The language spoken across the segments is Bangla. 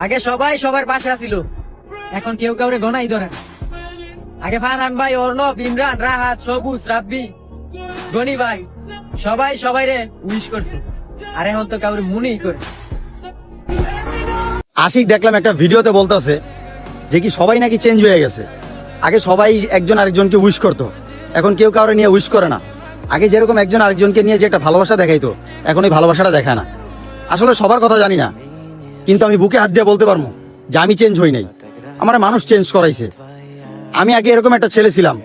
আগে সবাই সবার পাশে আছিল। এখন কেউ কাউরে গনাই ধরে আগে ফারহান ভাই, অর্ণব, ইমরান, রাহাত, সবুজ, রাব্বি, গনি ভাই, সবাই সবাই রে উইশ করছে। আর এখন তো কাউরে মনেই করে আশিক, দেখলাম একটা ভিডিওতে বলতেছে যে কি সবাই নাকি চেঞ্জ হয়ে গেছে। আগে সবাই একজন আরেকজনকে উইশ করতো। এখন কেউ কাউরে নিয়ে উইশ করে না। আগে যেরকম একজন আরেকজনকে নিয়ে যে একটা ভালোবাসা দেখাইতো, এখন ওই ভালোবাসাটা দেখায় না। আসলে সবার কথা জানি না। কিন্তু আমি বুকে হাত দিয়ে বলতে পারব যে আমি চেঞ্জ হই নাই। আমার মানুষ চেঞ্জ করাইছে। আমি আগে এরকম একটা ছেলে ছিলাম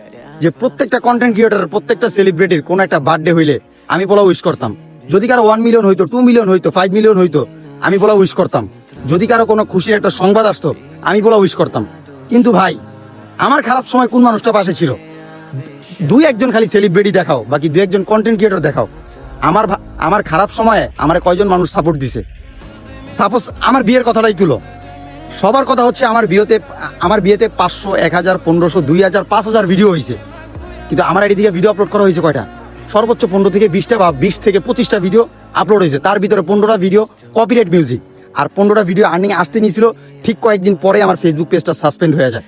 যে প্রত্যেকটা কন্টেন্ট ক্রিয়েটার প্রত্যেকটা সেলিব্রিটির কোন একটা বার্থডে হইলে আমি বলা উইশ করতাম। যদি কারও ওয়ান মিলিয়ন হইতো টু মিলিয়ন হইতো ফাইভ মিলিয়ন হইতো, আমি বলা উইশ করতাম। যদি কারও কোনো খুশির একটা সংবাদ আসতো, আমি বলা উইশ করতাম। কিন্তু ভাই, আমার খারাপ সময় কোন মানুষটা পাশে ছিল? দুই একজন খালি সেলিব্রিটি দেখাও, বাকি দুই একজন কন্টেন্ট ক্রিয়েটর দেখাও। আমার আমার খারাপ সময়ে আমার কয়জন মানুষ সাপোর্ট দিছে? সাপোজ আমার বিয়ের কথাটাই তুলো। সবার কথা হচ্ছে আমার বিয়েতে আমার বিয়েতে পাঁচশো, এক হাজার, পনেরোশো, দুই হাজার, পাঁচ হাজার ভিডিও হয়েছে কিন্তু আমার থেকে ভিডিও আপলোড করা হয়েছে কয়টা? সর্বোচ্চ পনেরো থেকে বিশটা বা বিশ থেকে পঁচিশটা ভিডিও আপলোড হয়েছে তার ভিতরে পনেরোটা ভিডিও কপিরাইট মিউজিক আর পনেরোটা ভিডিও আর্নিং আসতে নিয়েছিল ঠিক কয়েকদিন পরে আমার ফেসবুক পেজটা সাসপেন্ড হয়ে যায়।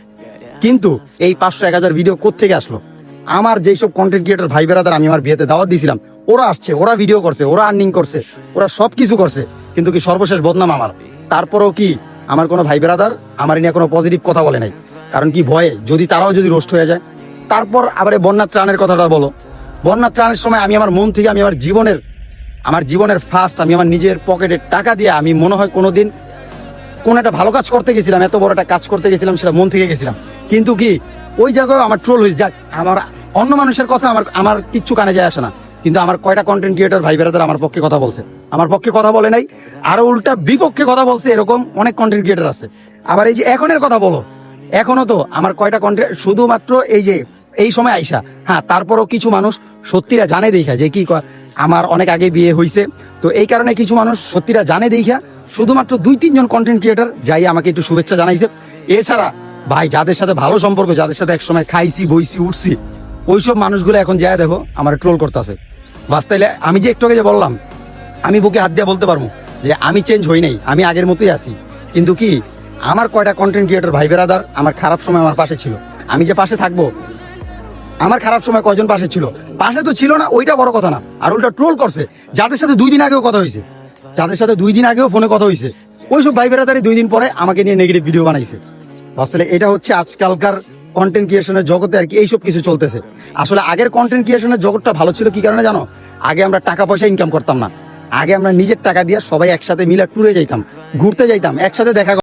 কিন্তু এই পাঁচশো, এক হাজার ভিডিও কোথেকে আসলো? আমার যেসব কন্টেন্ট ক্রিয়েটর ভাই বেড়াদার আমি আমার বিয়েতে দাওয়াত দিয়েছিলাম ওরা আসছে, ওরা ভিডিও করছে, ওরা আর্নিং করছে, ওরা সব কিছু করছে। কিন্তু কি সর্বশেষ বদনাম আমার? তারপরেও কি আমার কোনো ভাই বেড়াদার আমার নিয়ে কোনো পজিটিভ কথা বলে নাই। কারণ কি ভয়ে? যদি তারাও যদি রোস্ট হয়ে যায়। তারপর আবার বন্যা ত্রাণের কথাটা বলো। বন্যা ত্রাণের সময় আমি আমার মন থেকে, আমি আমার জীবনের আমার জীবনের ফার্স্ট আমি আমার নিজের পকেটের টাকা দিয়ে আমি মনে হয় কোনোদিন কোনো একটা ভালো কাজ করতে গেছিলাম, এত বড় একটা কাজ করতে গেছিলাম, সেটা মন থেকে গেছিলাম। কিন্তু কি ওই জায়গায় আমার ট্রোল হয়েছে। যাক, আমার অন্য মানুষের কথা আমার আমার কিচ্ছু কানে যায় আসে না। কিন্তু আমার কয়টা কন্টেন্ট ক্রিয়েটর ভাই বেড়াদার আমার পক্ষে কথা বলছে। আমার পক্ষে কথা বলে নাই, আরও উল্টা বিপক্ষে কথা বলছে, এরকম অনেক কন্টেন্ট ক্রিয়েটর আছে। আবার এই যে এখনের কথা বলো, এখনও তো আমার কয়টা কন্টেন্ট শুধুমাত্র এই যে, এই সময় আইসা হ্যাঁ তারপরও কিছু মানুষ সত্যিরা জানে দেখা যে কি আমার অনেক আগে বিয়ে হয়েছে তো এই কারণে কিছু মানুষ সত্যিরা জানে দেখা শুধুমাত্র দুই তিনজন কন্টেন্ট ক্রিয়েটার যাই আমাকে একটু শুভেচ্ছা জানাইছে। এছাড়া, ভাই, যাদের সাথে ভালো সম্পর্ক, যাদের সাথে একসময় খাইছি, বইছি, উঠছি ওইসব মানুষগুলো এখন যায় দেখো, আমার ট্রোল করতেছে। বাস তাইলে আমি যে একটু আগে যে বললাম, আমি বুকে হাত দিয়ে বলতে পারব যে আমি চেঞ্জ হই নাই, আমি আগের মতোই আছি। কিন্তু কি, আমার কয়টা কন্টেন্ট ক্রিয়েটর ভাই বেড়াদার আমার খারাপ সময় আমার পাশে ছিল। আমি যে পাশে থাকব, আমার খারাপ সময় কয়জন পাশে ছিল? পাশে তো ছিল না, ওইটা বড় কথা না। আর উল্টা ট্রোল করছে, যাদের সাথে দুই দিন আগেও কথা হয়েছে। যাদের সাথে দুই দিন আগেও ফোনে কথা হয়েছে। ওইসব ভাই বেড়াদারি দুই দিন পরে আমাকে নিয়ে নেগেটিভ ভিডিও বানাইছে। আসলে এটা হচ্ছে আজকালকার কন্টেন্ট ক্রিয়েশনের জগতে আর কি এইসব কিছু চলতেছে। আসলে আগের কন্টেন্ট ক্রিয়েশনের জগৎটা ভালো ছিল কি কারণে জানো? আগে আমরা টাকা পয়সা ইনকাম করতাম না। আগে আমরা নিজের টাকা দিয়ে সবাই একসাথে মিলে ট্যুরে যাইতাম, ঘুরতে যাইতাম, একসাথে দেখা